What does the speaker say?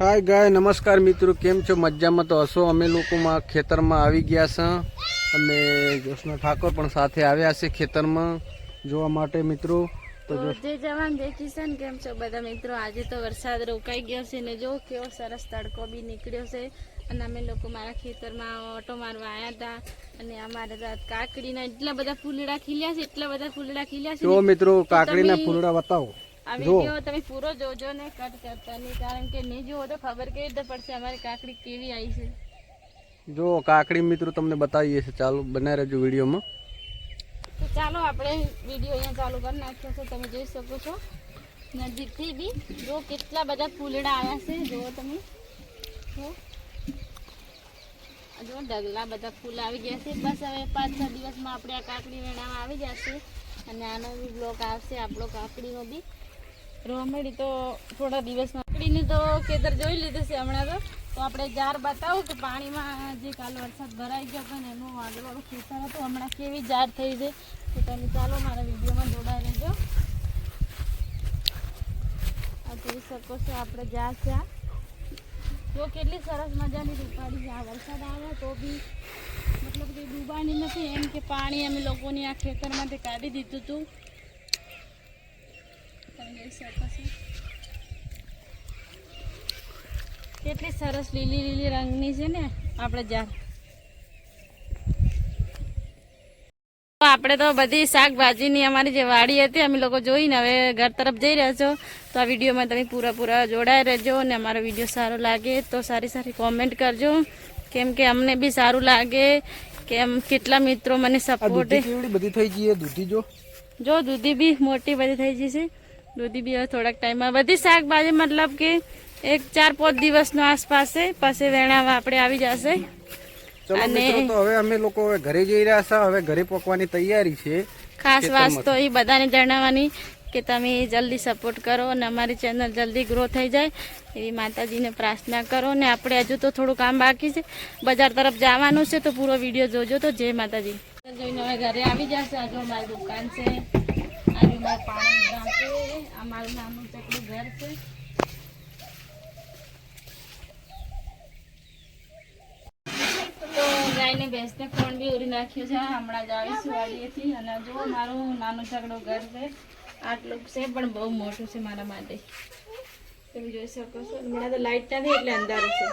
હાય ગાય નમસ્કાર મિત્રો કેમ છો? મજામાં તો હશો? અમે લોકોમાં ખેતરમાં આવી ગયા છે. અને જોશના ઠાકોર પણ સાથે આવ્યા છે ખેતરમાં જોવા માટે મિત્રો. તો જય જવાન જય કિસાન કેમ છો બધા મિત્રો? આજે તો વરસાદ રોકાઈ ગયો છે ને જો કેવો સરસ તડકો બી નીકળ્યો છે. અને અમે લોકો મારા ખેતરમાં ઓટો મારવા આવ્યા હતા અને અમારે તો કાકડીના એટલા બધા ફૂલડા ખીલ્યા છે એટલા બધા ફૂલડા ખીલ્યા છે મિત્રો કાકડીના ફૂલડા બતાવો. આ વીડિયો તમે પૂરો જોજો ને કટ કરતા નહીં કારણ કે નહીં જોવો તો ખબર કેવી રીતે પડશે અમારી કાકડી કેવી આવી છે. જો કાકડી મિત્રો તમને બતાવીએ છે ચાલો બનાવી રહેજો વિડીયોમાં. તો ચાલો આપણે વીડિયો અહીંયા ચાલુ કરી નાખ્યો છે. તમે જોઈ શકો છો નજીકથી બી જો કેટલા બધા ફૂલડા આવ્યા છે જુઓ તમે. જો. ઢગલા બધા ફૂલ આવી ગયા છે. બસ હવે પાંચ છ દિવસમાં આપણે આ કાકડી વેણામાં આવી જશે. અને આનો બી બ્લોક આવશે આપણો કાકડીનો બી. રોમેડી તો થોડા દિવસમાં પકડીને તો ખેતર જોઈ લીધું છે હમણાં તો. તો આપણે જાર બતાવું કે પાણીમાં જે કાલ વરસાદ ભરાઈ ગયો ને એનું આગળવાળું ખેતર હતું. હમણાં કેવી જાર થઈ છે તો તમે ચાલો મારા વિડીયોમાં જોડાઈ રહેજો. આ જોઈ શકો છો આપણે જાર છે આ. જો કેટલી સરસ મજાની રૂપાડી છે. આ વરસાદ આવે તો બી મતલબ કે ડૂબાણી નથી. એમ કે પાણી અમે લોકોની આ ખેતરમાંથી કાઢી દીધું હતું. કેટલી સરસ લીલી લીલી રંગની છે ને આપણે જાર તો આપણે તો બધી શાકભાજીની અમારી જે વાડી હતી અમે લોકો જોઈને હવે ઘર તરફ જઈ રહ્યા છો. તો આ વિડીયોમાં તમે પૂરા પૂરા જોડાઈ રહેજો અને અમારો વીડિયો સારો લાગે તો સારી સારી કોમેન્ટ કરજો. કેમ કે અમને બી સારું લાગે કેમ કેટલા મિત્રો મને સપોર્ટ બધી થઈ ગઈ દૂધી જો. જો દૂધી બી મોટી બધી થઈ જશે દૂધી બી હવે થોડાક ટાઈમમાં બધી શાકભાજી મતલબ કે એક ચાર પાંચ દિવસનો આસપાસ છે. પછી વેણાવા આપણે આવી જશે. અને- તો હવે અમે લોકો હવે ઘરે જઈ રહ્યા છે. હવે ઘરે પકવાની તૈયારી છે ખાસ વાત તો એ બધાને જણાવવાની કે તમે જલ્દી સપોર્ટ કરો અને અમારી ચેનલ જલ્દી ગ્રો થઈ જાય. એવી માતાજીને પ્રાર્થના કરો ને આપણે હજુ તો થોડું કામ બાકી છે. બજાર તરફ જવાનું છે તો પૂરો વીડિયો જોજો તો. જય માતાજી. જોઈને હવે ઘરે આવી જશે. આજે મારી દુકાન છે. આજે મારું પાણી આ મારું નાનું ચકડું ઘર છે. ગાયને ભેંસને કોણ બી ઉરી નાખ્યો છે. હમણાં જ આવીશું વાડીએથી અને જો મારું નાનું ચકડું ઘર છે. આટલું છે, પણ બહુ મોટું છે મારા માટે. તમે જોઈ શકો છો. હમણાં તો લાઇટ નથી, એટલે અંધારું છે.